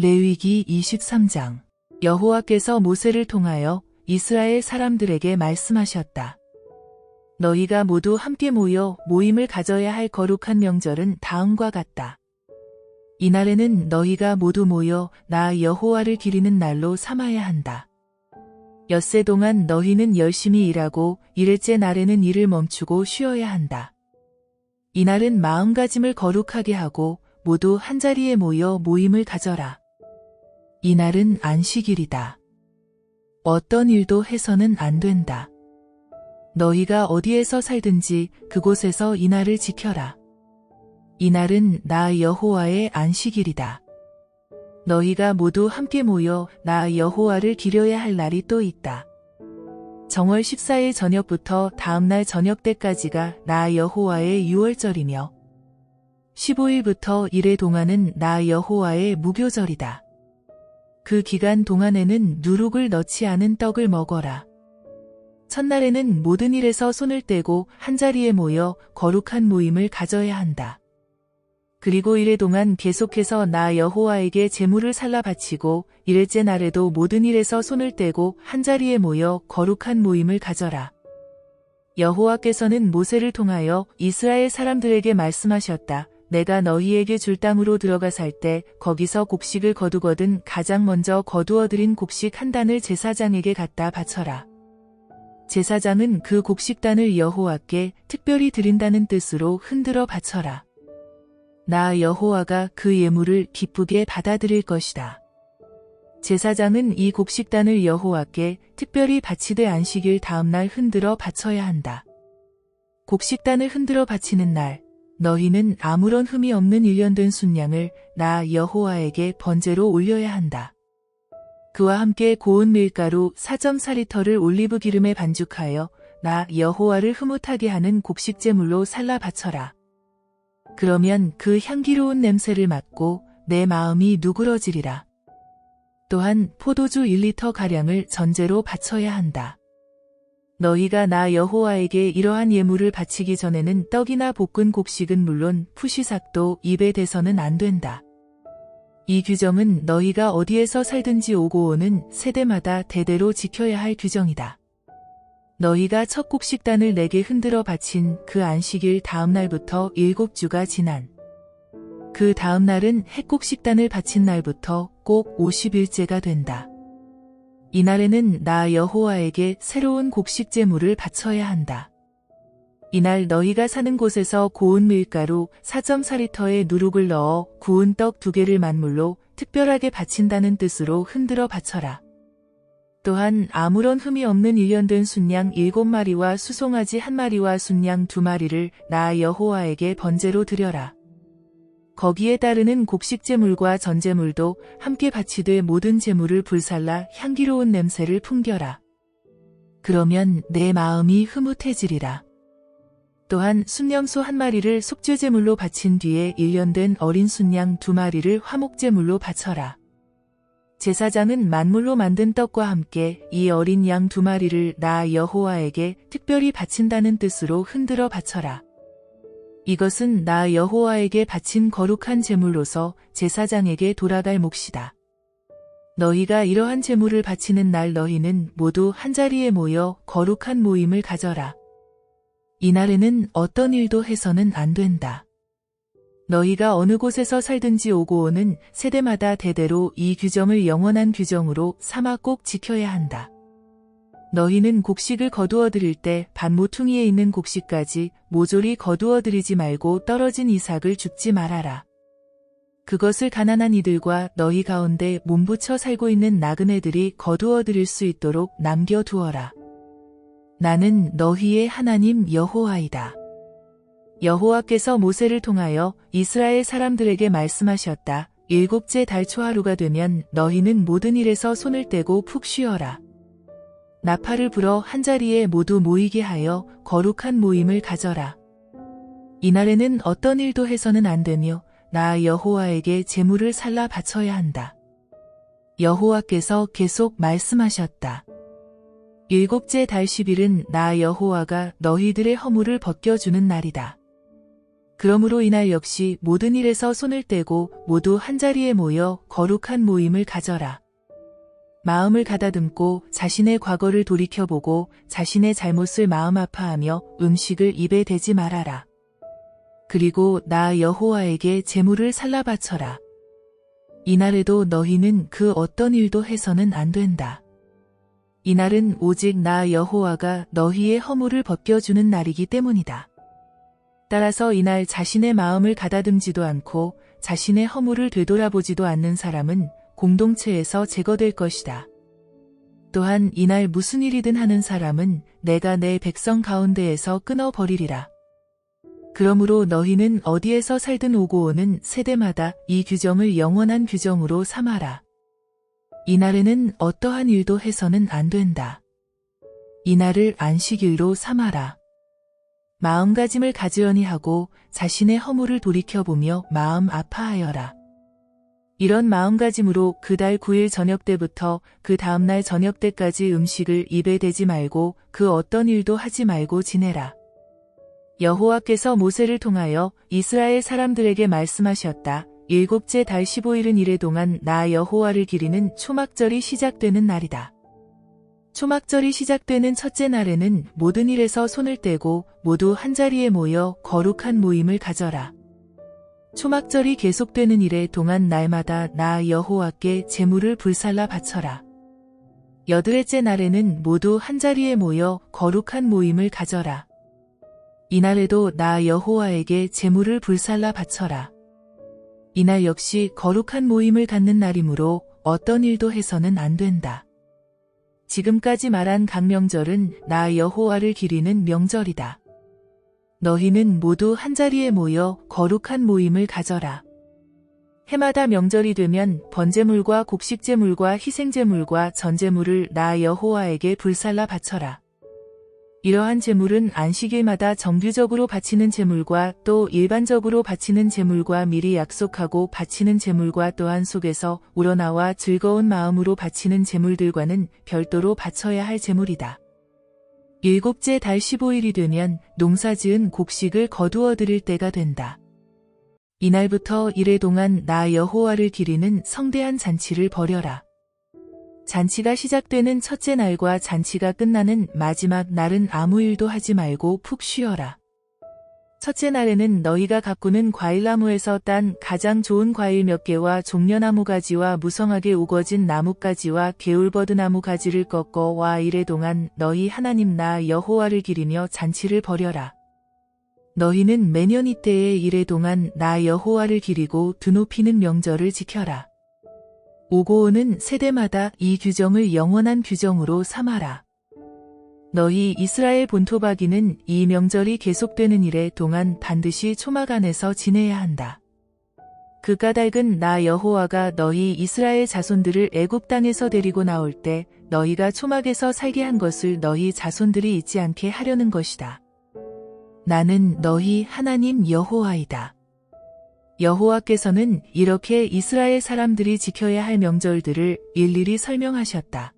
레위기 23장 여호와께서 모세를 통하여 이스라엘 사람들에게 말씀하셨다. 너희가 모두 함께 모여 모임을 가져야 할 거룩한 명절은 다음과 같다. 이날에는 너희가 모두 모여 나 여호와를 기리는 날로 삼아야 한다. 엿새 동안 너희는 열심히 일하고 일일째 날에는 일을 멈추고 쉬어야 한다. 이날은 마음가짐을 거룩하게 하고 모두 한자리에 모여 모임을 가져라. 이날은 안식일이다. 어떤 일도 해서는 안 된다. 너희가 어디에서 살든지 그곳에서 이날을 지켜라. 이날은 나 여호와의 안식일이다. 너희가 모두 함께 모여 나 여호와를 기려야 할 날이 또 있다. 정월 14일 저녁부터 다음날 저녁 때까지가 나 여호와의 유월절이며 15일부터 이래 동안은 나 여호와의 무교절이다. 그 기간 동안에는 누룩을 넣지 않은 떡을 먹어라. 첫날에는 모든 일에서 손을 떼고 한자리에 모여 거룩한 모임을 가져야 한다. 그리고 이래 동안 계속해서 나 여호와에게 제물을 살라 바치고 일째 날에도 모든 일에서 손을 떼고 한자리에 모여 거룩한 모임을 가져라. 여호와께서는 모세를 통하여 이스라엘 사람들에게 말씀하셨다. 내가 너희에게 줄 땅으로 들어가 살 때 거기서 곡식을 거두거든 가장 먼저 거두어들인 곡식 한 단을 제사장에게 갖다 바쳐라. 제사장은 그 곡식단을 여호와께 특별히 드린다는 뜻으로 흔들어 바쳐라. 나 여호와가 그 예물을 기쁘게 받아들일 것이다. 제사장은 이 곡식단을 여호와께 특별히 바치되 안식일 다음날 흔들어 바쳐야 한다. 곡식단을 흔들어 바치는 날, 너희는 아무런 흠이 없는 일련된 순양을 나 여호와에게 번제로 올려야 한다. 그와 함께 고운 밀가루 4.4리터를 올리브 기름에 반죽하여 나 여호와를 흐뭇하게 하는 곡식제물로 살라 바쳐라. 그러면 그 향기로운 냄새를 맡고 내 마음이 누그러지리라. 또한 포도주 1리터 가량을 전제로 바쳐야 한다. 너희가 나 여호와에게 이러한 예물을 바치기 전에는 떡이나 볶은 곡식은 물론 푸시삭도 입에 대서는 안 된다. 이 규정은 너희가 어디에서 살든지 오고 오는 세대마다 대대로 지켜야 할 규정이다. 너희가 첫 곡식단을 내게 흔들어 바친 그 안식일 다음 날부터 일곱 주가 지난 그 다음 날은 핵곡식단을 바친 날부터 꼭 50일째가 된다. 이날에는 나 여호와에게 새로운 곡식 제물을 바쳐야 한다. 이날 너희가 사는 곳에서 고운 밀가루 4.4리터에 누룩을 넣어 구운 떡 두 개를 만물로 특별하게 바친다는 뜻으로 흔들어 바쳐라. 또한 아무런 흠이 없는 일련된 순양 7마리와 수송아지 1마리와 순양 2마리를 나 여호와에게 번제로 드려라. 거기에 따르는 곡식제물과 전제물도 함께 바치되 모든 제물을 불살라 향기로운 냄새를 풍겨라. 그러면 내 마음이 흐뭇해지리라. 또한 순념소 한 마리를 속죄제물로 바친 뒤에 일련된 어린 순양 두 마리를 화목제물로 바쳐라. 제사장은 만물로 만든 떡과 함께 이 어린 양 두 마리를 나 여호와에게 특별히 바친다는 뜻으로 흔들어 바쳐라. 이것은 나 여호와에게 바친 거룩한 제물로서 제사장에게 돌아갈 몫이다. 너희가 이러한 제물을 바치는 날 너희는 모두 한자리에 모여 거룩한 모임을 가져라. 이날에는 어떤 일도 해서는 안 된다. 너희가 어느 곳에서 살든지 오고 오는 세대마다 대대로 이 규정을 영원한 규정으로 삼아 꼭 지켜야 한다. 너희는 곡식을 거두어 드릴 때 반모퉁이에 있는 곡식까지 모조리 거두어 드리지 말고 떨어진 이삭을 줍지 말아라. 그것을 가난한 이들과 너희 가운데 몸부쳐 살고 있는 나그네들이 거두어 드릴 수 있도록 남겨두어라. 나는 너희의 하나님 여호와이다. 여호와께서 모세를 통하여 이스라엘 사람들에게 말씀하셨다. 일곱째 달 초하루가 되면 너희는 모든 일에서 손을 떼고 푹 쉬어라. 나팔을 불어 한자리에 모두 모이게 하여 거룩한 모임을 가져라. 이날에는 어떤 일도 해서는 안 되며 나 여호와에게 제물을 살라 바쳐야 한다. 여호와께서 계속 말씀하셨다. 일곱째 달 10일은 나 여호와가 너희들의 허물을 벗겨주는 날이다. 그러므로 이날 역시 모든 일에서 손을 떼고 모두 한자리에 모여 거룩한 모임을 가져라. 마음을 가다듬고 자신의 과거를 돌이켜보고 자신의 잘못을 마음 아파하며 음식을 입에 대지 말아라. 그리고 나 여호와에게 제물을 살라 바쳐라. 이날에도 너희는 그 어떤 일도 해서는 안 된다. 이날은 오직 나 여호와가 너희의 허물을 벗겨주는 날이기 때문이다. 따라서 이날 자신의 마음을 가다듬지도 않고 자신의 허물을 되돌아보지도 않는 사람은 공동체에서 제거될 것이다. 또한 이날 무슨 일이든 하는 사람은 내가 내 백성 가운데에서 끊어버리리라. 그러므로 너희는 어디에서 살든 오고 오는 세대마다 이 규정을 영원한 규정으로 삼아라. 이날에는 어떠한 일도 해서는 안 된다. 이날을 안식일로 삼아라. 마음가짐을 가지런히 하고 자신의 허물을 돌이켜보며 마음 아파하여라. 이런 마음가짐으로 그달 9일 저녁 때부터 그 다음날 저녁 때까지 음식을 입에 대지 말고 그 어떤 일도 하지 말고 지내라. 여호와께서 모세를 통하여 이스라엘 사람들에게 말씀하셨다. 일곱째 달 15일은 이래 동안 나 여호와를 기리는 초막절이 시작되는 날이다. 초막절이 시작되는 첫째 날에는 모든 일에서 손을 떼고 모두 한자리에 모여 거룩한 모임을 가져라. 초막절이 계속되는 일에 동안 날마다 나 여호와께 제물을 불살라 바쳐라. 여드레째 날에는 모두 한자리에 모여 거룩한 모임을 가져라. 이날에도 나 여호와에게 제물을 불살라 바쳐라. 이날 역시 거룩한 모임을 갖는 날이므로 어떤 일도 해서는 안 된다. 지금까지 말한 강명절은 나 여호와를 기리는 명절이다. 너희는 모두 한자리에 모여 거룩한 모임을 가져라. 해마다 명절이 되면 번제물과 곡식제물과 희생제물과 전제물을 나 여호와에게 불살라 바쳐라. 이러한 제물은 안식일마다 정규적으로 바치는 제물과 또 일반적으로 바치는 제물과 미리 약속하고 바치는 제물과 또한 속에서 우러나와 즐거운 마음으로 바치는 제물들과는 별도로 바쳐야 할 제물이다. 일곱째 달 15일이 되면 농사 지은 곡식을 거두어 드릴 때가 된다. 이날부터 이래 동안 나 여호와를 기리는 성대한 잔치를 벌여라. 잔치가 시작되는 첫째 날과 잔치가 끝나는 마지막 날은 아무 일도 하지 말고 푹 쉬어라. 첫째 날에는 너희가 가꾸는 과일나무에서 딴 가장 좋은 과일 몇 개와 종려나무 가지와 무성하게 우거진 나뭇가지와 개울버드나무 가지를 꺾어 와 이래 동안 너희 하나님 나 여호와를 기리며 잔치를 벌여라. 너희는 매년 이때에 이래 동안 나 여호와를 기리고 드높이는 명절을 지켜라. 오고 오는 세대마다 이 규정을 영원한 규정으로 삼아라. 너희 이스라엘 본토 박이는 이 명절이 계속되는 일에 동안 반드시 초막 안에서 지내야 한다. 그 까닭은 나 여호와가 너희 이스라엘 자손들을 애굽 땅에서 데리고 나올 때 너희가 초막에서 살게 한 것을 너희 자손들이 잊지 않게 하려는 것이다. 나는 너희 하나님 여호와이다. 여호와께서는 이렇게 이스라엘 사람들이 지켜야 할 명절들을 일일이 설명하셨다.